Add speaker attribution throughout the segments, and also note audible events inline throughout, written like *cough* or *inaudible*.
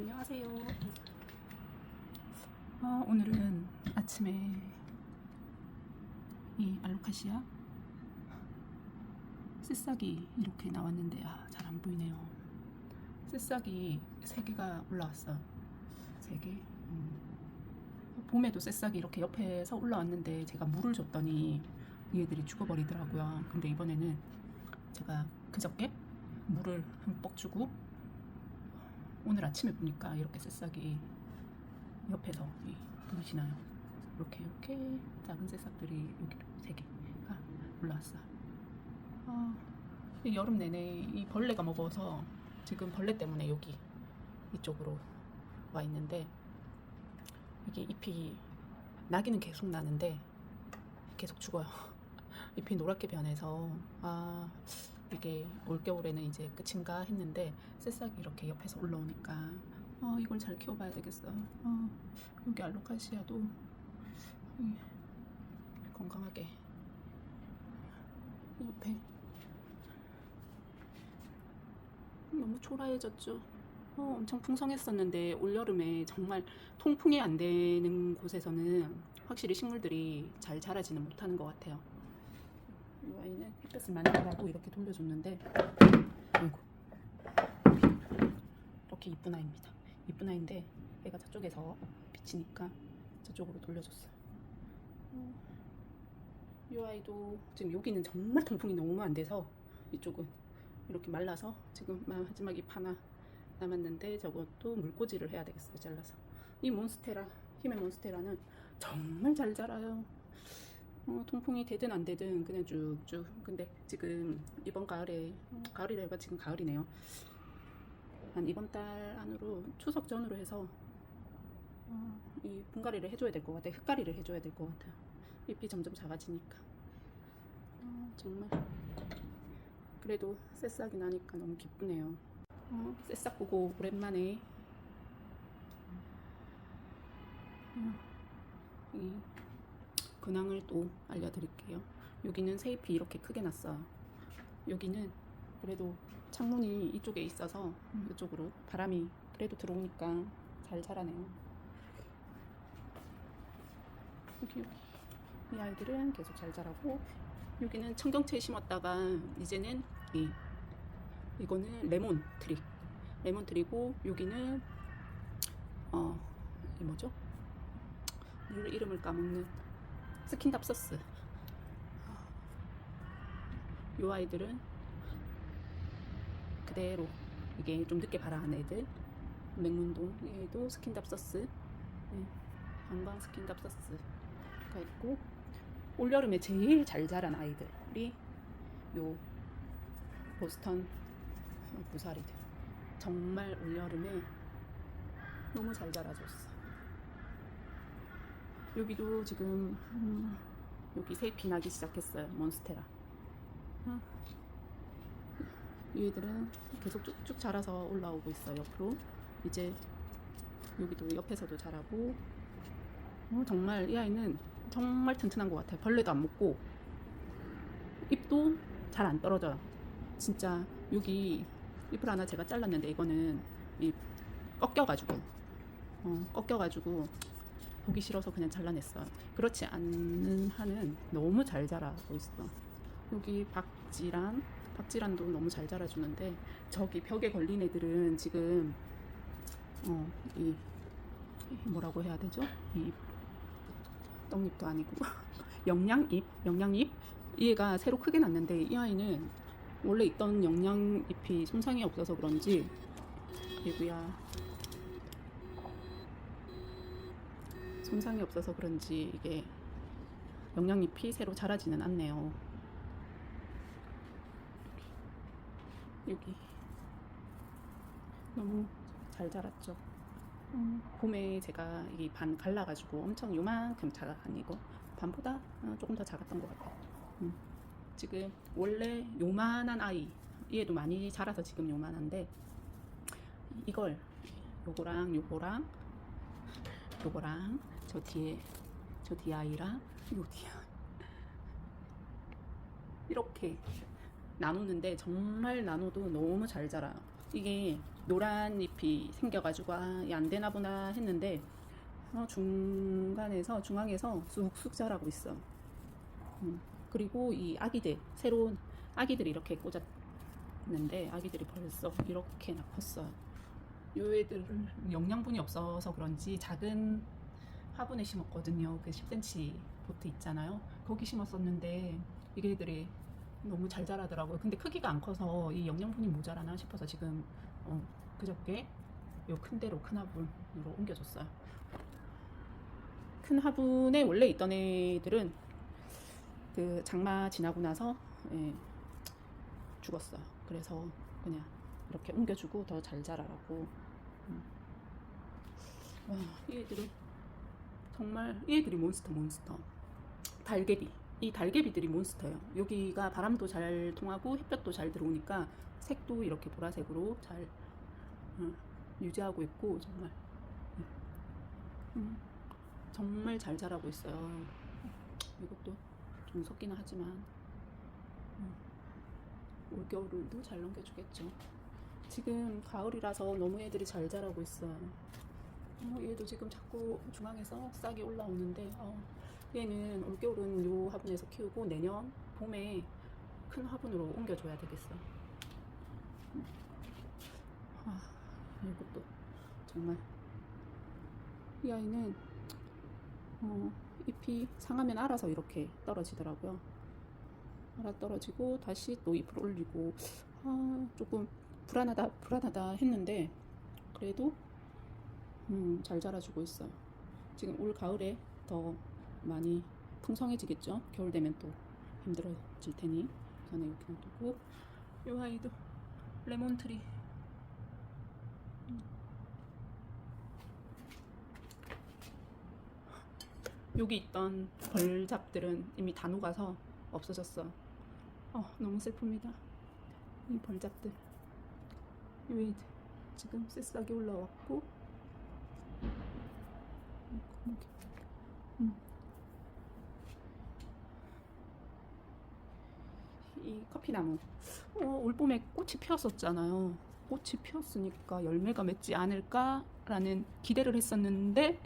Speaker 1: 안녕하세요. 아, 오늘은 아침에 이 알로카시아 새싹이 이렇게 나왔는데 아, 잘 안 보이네요. 새싹이 세 개가 올라왔어요. 세 개. 음. 봄에도 새싹이 이렇게 옆에서 올라왔는데 제가 물을 줬더니 얘들이 죽어버리더라고요. 근데 이번에는 제가 그저께 물을 흠뻑 주고 오늘 아침에 보니까 이렇게 새싹이 옆에서 이, 보이시나요? 이렇게 이렇게 작은 새싹들이 여기 세 개가 올라왔어요. 아, 이 여름 내내 이 벌레가 먹어서 지금 벌레 때문에 여기 이쪽으로 와 있는데 이게 잎이 나기는 계속 나는데 계속 죽어요. *laughs* 잎이 노랗게 변해서 아 이게 올겨울에는 이제 끝인가 했는데 새싹이 이렇게 옆에서 올라오니까 어, 이걸 잘 키워봐야 되겠어. 어, 여기 알로카시아도 이, 건강하게 옆에 너무 초라해졌죠. 어, 엄청 풍성했었는데 올여름에 정말 통풍이 안 되는 곳에서는 확실히 식물들이 잘 자라지는 못하는 것 같아요. 이 아이는 햇볕을 많이 받고 이렇게 돌려줬는데 아이고 이렇게 이쁜 아이입니다. 이쁜 아이인데 얘가 저쪽에서 비치니까 저쪽으로 돌려줬어. 어, 이 아이도 지금 여기는 정말 통풍이 너무 안 돼서 이쪽은 이렇게 말라서 지금 마지막 잎 하나 남았는데 저것도 물꽂이를 해야 되겠어요. 잘라서 이 몬스테라 힘의 몬스테라는 정말 잘 자라요. 어, 통풍이 되든 안 되든 그냥 쭉쭉. 근데 지금 이번 가을에 어, 가을이래가 지금 가을이네요. 한 이번 달 안으로 추석 전으로 해서 어, 이 분갈이를 해줘야 될 것 같아요. 흙갈이를 해줘야 될 것 같아요. 잎이 점점 작아지니까. 어, 정말 그래도 새싹이 나니까 너무 기쁘네요. 어, 새싹 보고 오랜만에 어, 이 근황을 또 알려드릴게요. 여기는 새잎이 이렇게 크게 났어요. 여기는 그래도 창문이 이쪽에 있어서 이쪽으로 바람이 그래도 들어오니까 잘 자라네요. 여기 여기 이 아이들은 계속 잘 자라고 여기는 청경채 심었다가 이제는 이 이거는 레몬 트리 레몬 트리고 여기는 어이 뭐죠? 이 이름을 까먹는 스킨답서스. 이 아이들은 그대로 이게 좀 늦게 발아한 애들 맹문동 얘도 스킨답서스 네, 방방 스킨답서스가 있고 올여름에 제일 잘 자란 아이들이 요 보스턴 부사리들. 정말 올여름에 너무 잘 자라줬어 여기도 지금 음, 여기 새잎이 나기 시작했어요 몬스테라. 아, 얘들은 계속 쭉쭉 자라서 올라오고 있어요 옆으로. 이제 여기도 옆에서도 자라고. 어, 정말 이 아이는 정말 튼튼한 것 같아요. 벌레도 안 먹고. 잎도 잘 안 떨어져요. 진짜 여기 잎을 하나 제가 잘랐는데 이거는 이 꺾여가지고 어, 꺾여가지고 보기 싫어서 그냥 잘라냈어요. 그렇지 않는 한은 너무 잘 자라고 있어. 여기 박지란, 박지란도 너무 잘 자라주는데 저기 벽에 걸린 애들은 지금 어, 이 뭐라고 해야 되죠? 이 떡잎도 아니고 *laughs* 영양잎, 영양잎 얘가 새로 크게 났는데 이 아이는 원래 있던 영양잎이 손상이 없어서 그런지 얘구야 손상이 없어서 그런지 이게 영양잎이 새로 자라지는 않네요. 여기 너무 잘 자랐죠. 음, 봄에 제가 이 반 갈라가지고 엄청 요만큼 작아 아니고 반보다 어, 조금 더 작았던 것 같아요. 음, 지금 원래 요만한 아이 얘도 많이 자라서 지금 요만한데 이걸 요거랑 요거랑 요거랑 저 뒤에 저 뒤에 아이랑 요 뒤에 이렇게 나누는데 정말 나눠도 너무 잘 자라요. 이게 노란 잎이 생겨가지고 아, 안 되나 보나 했는데 어, 중간에서 중앙에서 쑥쑥 자라고 있어. 음, 그리고 이 아기들 새로운 아기들이 이렇게 꽂았는데 아기들이 벌써 이렇게 나 컸어요. 요 애들을 영양분이 없어서 그런지 작은 화분에 심었거든요. 그 10cm 보트 있잖아요. 거기 심었었는데 이게 애들이 너무 잘 자라더라고요. 근데 크기가 안 커서 이 영양분이 모자라나 싶어서 지금 어, 그저께 요큰 데로 큰 화분으로 옮겨줬어요. 큰 화분에 원래 있던 애들은 그 장마 지나고 나서 예, 죽었어요. 그래서 그냥 이렇게 옮겨주고 더 잘 자라라고. 음. 와, 이 애들은 정말 이 애들이 몬스터 몬스터. 달개비. 이 달개비들이 몬스터예요. 여기가 바람도 잘 통하고 햇볕도 잘 들어오니까 색도 이렇게 보라색으로 잘 음, 유지하고 있고 정말 음, 정말 잘 자라고 있어요. 이것도 좀 섞기는 하지만 음, 올겨울도 잘 넘겨주겠죠. 지금 가을이라서 너무 애들이 잘 자라고 있어요. 어, 얘도 지금 자꾸 중앙에서 싹이 올라오는데 어, 얘는 올겨울은 요 화분에서 키우고 내년 봄에 큰 화분으로 옮겨줘야 되겠어. 아, 이것도 정말 이 아이는 어, 잎이 상하면 알아서 이렇게 떨어지더라고요. 알아 떨어지고 다시 또 잎을 올리고 아, 조금 불안하다 불안하다 했는데 그래도 음, 잘 자라주고 있어요. 지금 올 가을에 더 많이 풍성해지겠죠. 겨울 되면 또 힘들어질 테니 저는 이렇게 놔두고 이 아이도 레몬트리 음. 여기 있던 벌잡들은 이미 다 녹아서 없어졌어. 어, 너무 슬픕니다. 이 벌잡들. 이 지금 새싹이 올라왔고, 음. 이 커피나무. 어, 올봄에 꽃이 피었었잖아요. 꽃이 피었으니까 열매가 맺지 않을까라는 기대를 했었는데,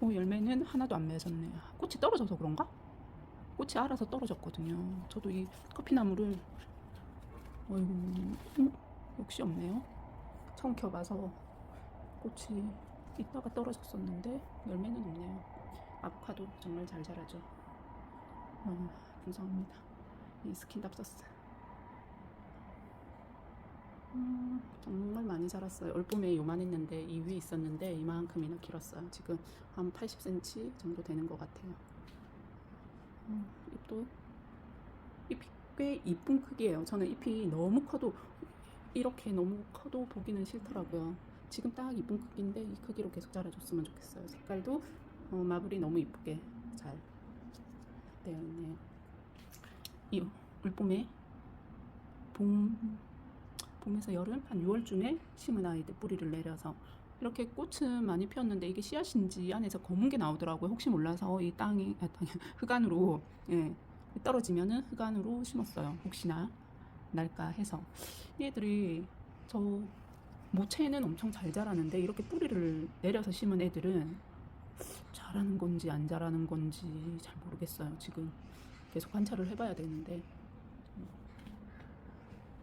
Speaker 1: 어, 열매는 하나도 안 맺었네요. 꽃이 떨어져서 그런가? 꽃이 알아서 떨어졌거든요. 저도 이 커피나무를 어이구 음, 역시 없네요. 처음 켜봐서 꽃이 있다가 떨어졌었는데 열매는 없네요. 아보카도 정말 잘 자라죠. 어, 감사합니다. 이 스킨답서스. 음, 정말 많이 자랐어요. 올봄에 요만했는데 이 위에 있었는데 이만큼이나 길었어요. 지금 한 80cm 정도 되는 것 같아요. 음, 잎도 잎이 꽤 이쁜 크기예요. 저는 잎이 너무 커도 이렇게 너무 커도 보기는 싫더라고요. 지금 딱 이쁜 크기인데 이 크기로 계속 자라줬으면 좋겠어요. 색깔도 어, 마블이 너무 이쁘게 잘 되어 있네요. 이 올봄에 봄 봄에서 여름 한 6월쯤에 심은 아이들 뿌리를 내려서 이렇게 꽃은 많이 피었는데 이게 씨앗인지 안에서 검은 게 나오더라고요. 혹시 몰라서 이 땅이 아, 땅이 흙안으로 예, 떨어지면은 흙안으로 심었어요. 혹시나 날까 해서 얘들이 저 모체는 엄청 잘 자라는데 이렇게 뿌리를 내려서 심은 애들은 자라는 건지 안 자라는 건지 잘 모르겠어요. 지금 계속 관찰을 해봐야 되는데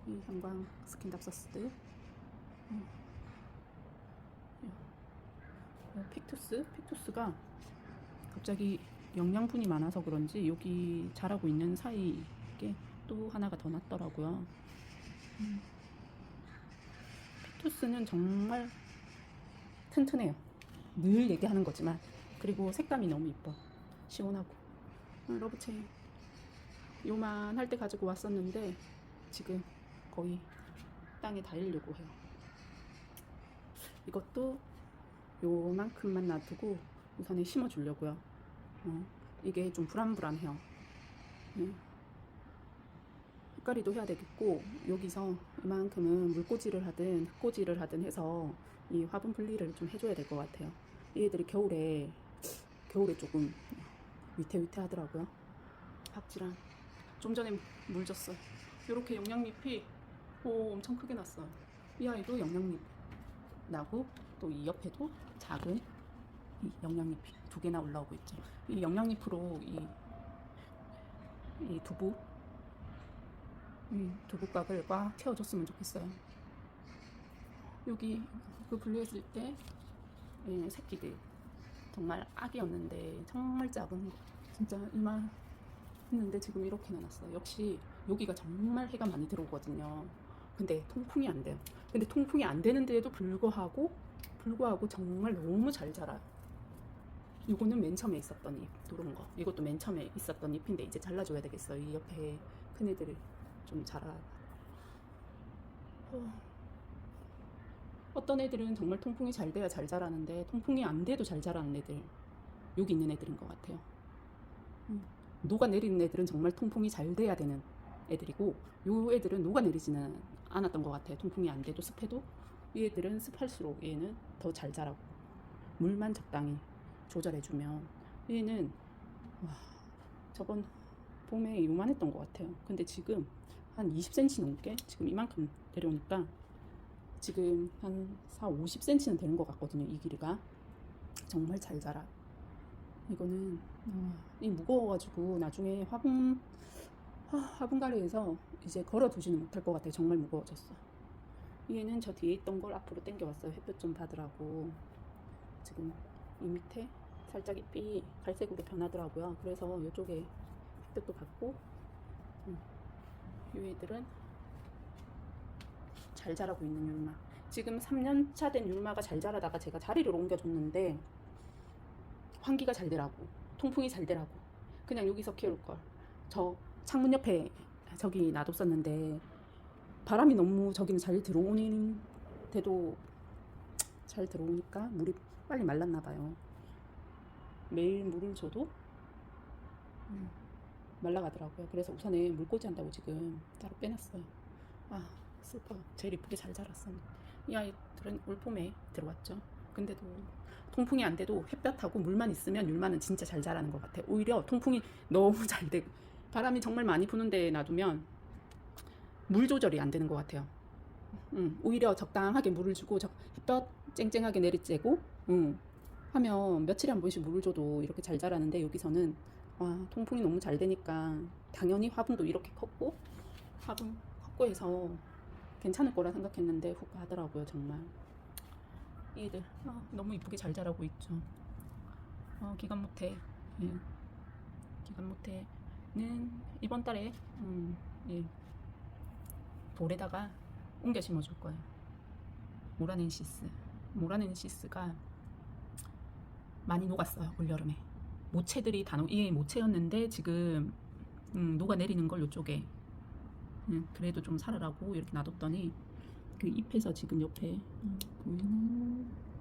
Speaker 1: 이 형광 스킨답서스들 어, 픽투스 픽투스가 갑자기 영양분이 많아서 그런지 여기 자라고 있는 사이에 또 하나가 더 났더라고요. 음. 픽투스는 정말 튼튼해요. 늘 얘기하는 거지만 그리고 색감이 너무 이뻐. 시원하고 어, 러브체인 요만 할 때 가지고 왔었는데 지금 거의 땅에 닿으려고 해요. 이것도 요만큼만 놔두고 우선에 심어 주려고요. 어, 이게 좀 불안불안해요. 네. 흙가리도 해야 되겠고 여기서 이만큼은 물꽂이를 하든 흙꽂이를 하든 해서 이 화분 분리를 좀 해줘야 될 것 같아요. 얘들이 겨울에 겨울에 조금 위태위태 하더라고요. 박지랑 좀 전에 물 줬어요. 이렇게 영양잎이 오 엄청 크게 났어요. 이 아이도 영양잎 나고 또 이 옆에도 작은 이 영양잎이 두 개나 올라오고 있죠. 이 영양잎으로 이, 이 두부 이꽉 채워줬으면 좋겠어요. 여기 그 분류했을 때 예, 새끼들 정말 아기였는데 정말 작은 거 진짜 이만 했는데 지금 이렇게 나놨어요. 역시 여기가 정말 해가 많이 들어오거든요. 근데 통풍이 안 돼요. 근데 통풍이 안 되는데도 불구하고 불구하고 정말 너무 잘 자라요. 이거는 맨 처음에 있었던 잎, 이런 거. 이것도 맨 처음에 있었던 잎인데 이제 잘라줘야 되겠어요. 이 옆에 큰 애들을 좀 자라. 어. 어떤 애들은 정말 통풍이 잘 돼야 잘 자라는데 통풍이 안 돼도 잘 자라는 애들 여기 있는 애들인 것 같아요. 음. 녹아내리는 애들은 정말 통풍이 잘 돼야 되는 애들이고 요 애들은 녹아내리지는 않았던 것 같아요. 통풍이 안 돼도 습해도 이 애들은 습할수록 얘는 더 잘 자라고 물만 적당히 조절해주면 얘는 와 저번 봄에 요만했던 것 같아요. 근데 지금 한 20cm 넘게 지금 이만큼 내려오니까 지금 한 4, 50cm는 되는 것 같거든요. 이 길이가 정말 잘 자라. 이거는 어, 이 무거워가지고 나중에 화분 아, 화분가리에서 이제 걸어 두지는 못할 것 같아요. 정말 무거워졌어. 얘는 저 뒤에 있던 걸 앞으로 당겨왔어요. 햇볕 좀 받으라고. 지금 이 밑에 살짝 잎이 갈색으로 변하더라고요. 그래서 이쪽에 햇볕도 받고 음. 이 애들은 잘 자라고 있는 율마. 지금 3년차 된 율마가 잘 자라다가 제가 자리를 옮겨줬는데 환기가 잘 되라고 통풍이 잘 되라고 그냥 여기서 키울 걸. 저 창문 옆에 저기 놔뒀었는데 바람이 너무 저기는 잘 들어오는데도 잘 들어오니까 물이 빨리 말랐나 봐요. 매일 물을 줘도 음, 말라가더라고요. 그래서 우선에 물꽂이 한다고 지금 따로 빼놨어요. 아 슬퍼. 제일 이쁘게 잘 자랐어. 이 아이들은 올 봄에 들어왔죠. 근데도 통풍이 안 돼도 햇볕하고 물만 있으면 율마는 진짜 잘 자라는 것 같아. 오히려 통풍이 너무 잘 되고 바람이 정말 많이 부는데 놔두면 물 조절이 안 되는 것 같아요. 음, 오히려 적당하게 물을 주고 저 햇볕 쨍쨍하게 내리쬐고 음, 하면 며칠에 한 번씩 물을 줘도 이렇게 잘 자라는데 여기서는 와, 통풍이 너무 잘 되니까 당연히 화분도 이렇게 컸고 화분 컸고 해서 괜찮을 거라 생각했는데 훅 가더라고요 정말. 얘들 아, 너무 이쁘게 잘 자라고 있죠. 어, 기간 모태 예. 기간 모태는 이번 달에 음, 예. 돌에다가 옮겨 심어줄 거예요. 모라넨시스. 모라넨시스가 많이 녹았어요 올 여름에 모체들이 다 녹, 이게 모체였는데 지금 음, 녹아내리는 걸 이쪽에. 음, 그래도 좀 살으라고 이렇게 놔뒀더니 그 잎에서 지금 옆에 음, 보이나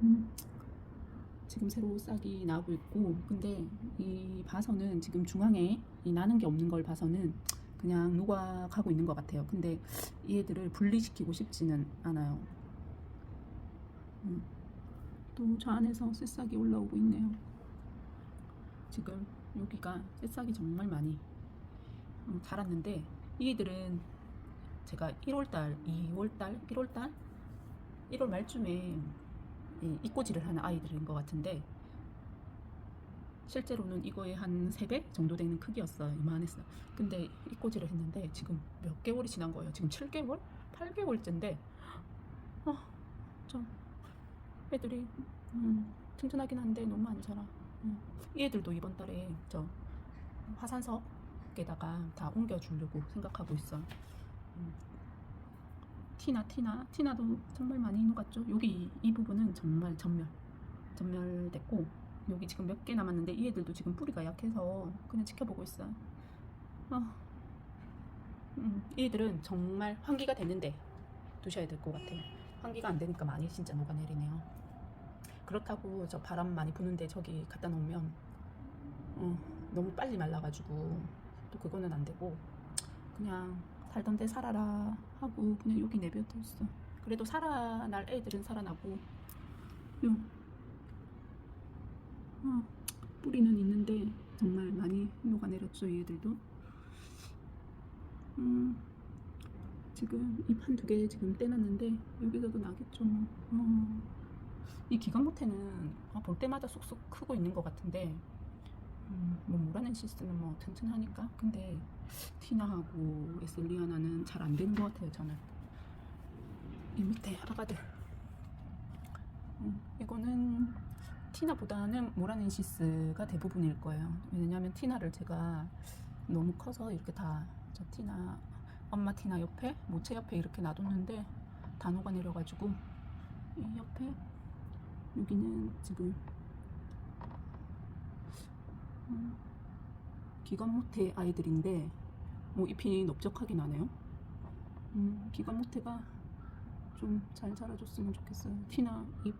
Speaker 1: 음, 지금 새로 싹이 나고 있고. 근데 이 봐서는 지금 중앙에 이 나는 게 없는 걸 봐서는 그냥 녹아가고 있는 것 같아요. 근데 이 애들을 분리시키고 싶지는 않아요. 음, 또저 안에서 새싹이 올라오고 있네요 지금 여기가 새싹이 정말 많이 음, 자랐는데 이 애들은 제가 1월달, 2월달, 1월달, 1월 말쯤에 이 이꼬지를 하는 아이들인 것 같은데 실제로는 이거의 한 3배 정도 되는 크기였어요. 이만했어요. 근데 이꼬지를 했는데 지금 몇 개월이 지난 거예요. 지금 7개월? 8개월째인데 아, 좀 애들이 음, 튼튼하긴 한데 너무 안 자라. 음. 이 애들도 이번 달에 저 화산석에다가 다 옮겨주려고 생각하고 있어. 음. 티나 티나 티나도 정말 많이 녹았죠. 여기 이 부분은 정말 전멸 전멸됐고 여기 지금 몇 개 남았는데 이 애들도 지금 뿌리가 약해서 그냥 지켜보고 있어요. 아, 음, 이 애들은 정말 환기가 됐는데 두셔야 될 것 같아요. 환기가 안 되니까 많이 진짜 녹아내리네요. 그렇다고 저 바람 많이 부는데 저기 갖다 놓으면 어, 너무 빨리 말라가지고 또 그거는 안 되고 그냥 살던 데 살아라 하고 그냥 여기 내버려뒀어. 그래도 살아날 애들은 살아나고 요 어, 뿌리는 있는데 정말 많이 녹아내렸죠 이 애들도. 음, 지금 잎 한 두 개 지금 떼놨는데 여기서도 나겠죠 뭐. 어. 이 기관 모태는 아, 볼 때마다 쑥쑥 크고 있는 것 같은데 음, 뭐 모라는 시스는 뭐 튼튼하니까. 근데 티나하고 에슬리아나는 잘 안 되는 것 같아요 저는. 이 밑에 아가들 음, 이거는 티나보다는 모라넨시스가 대부분일 거예요. 왜냐면 티나를 제가 너무 커서 이렇게 다 저 티나 엄마 티나 옆에 모체 옆에 이렇게 놔뒀는데 다 녹아내려가지고 이 옆에 여기는 지금 음, 기관 모태 아이들인데 뭐 잎이 넓적하긴 하네요. 음, 기관 모태가 좀 잘 자라줬으면 좋겠어요. 티나 잎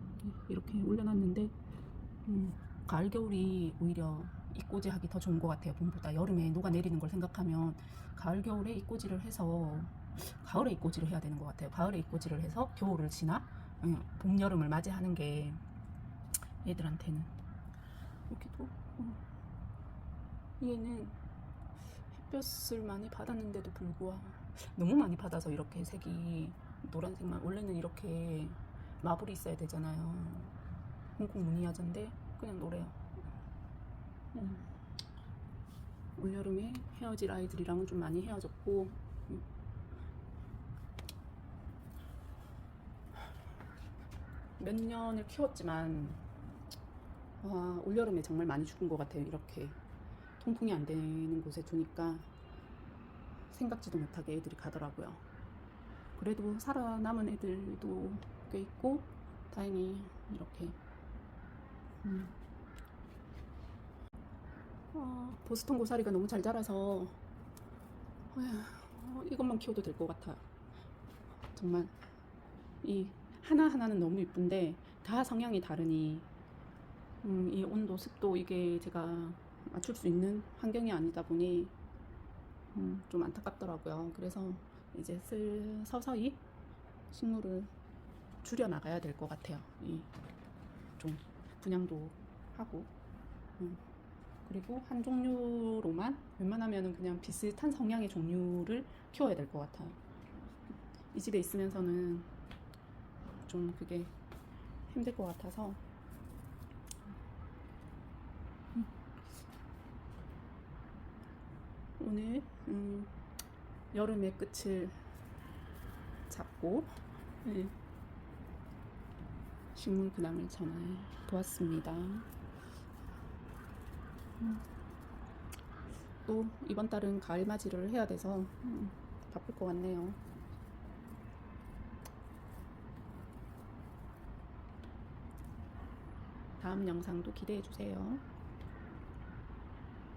Speaker 1: 이렇게 올려놨는데 음, 가을 겨울이 오히려 이꼬지하기 더 좋은 것 같아요. 봄보다 여름에 녹아 내리는 걸 생각하면 가을 겨울에 이꼬지를 해서 가을에 이꼬지를 해야 되는 것 같아요. 가을에 이꼬지를 해서 겨울을 지나 음, 봄 여름을 맞이하는 게 얘들한테는 여기도 음, 얘는 햇볕을 많이 받았는데도 불구하고 너무 많이 받아서 이렇게 색이 노란색만 원래는 이렇게 마블이 있어야 되잖아요. 홍콩 무늬야자인데 그냥 노래요. 음. 올여름에 헤어질 아이들이랑은 좀 많이 헤어졌고 음. 몇 년을 키웠지만 와, 올여름에 정말 많이 죽은 것 같아요. 이렇게 통풍이 안 되는 곳에 두니까 생각지도 못하게 애들이 가더라고요. 그래도 살아남은 애들도 꽤 있고 다행히 이렇게 음. 아, 보스턴 고사리가 너무 잘 자라서 아휴, 어, 이것만 키워도 될 것 같아요. 정말 이 하나 하나는 너무 이쁜데 다 성향이 다르니 음, 이 온도, 습도 이게 제가 맞출 수 있는 환경이 아니다 보니 음, 좀 안타깝더라고요. 그래서 이제 슬 서서히 식물을 줄여 나가야 될 것 같아요. 이 좀 분양도 하고 음, 그리고 한 종류로만 웬만하면은 그냥 비슷한 성향의 종류를 키워야 될 것 같아요. 이 집에 있으면서는 좀 그게 힘들 것 같아서 오늘 음, 여름의 끝을 잡고 네, 식물 근황을 전해 보았습니다. 음, 또 이번 달은 가을 맞이를 해야 돼서 음, 바쁠 것 같네요. 다음 영상도 기대해 주세요.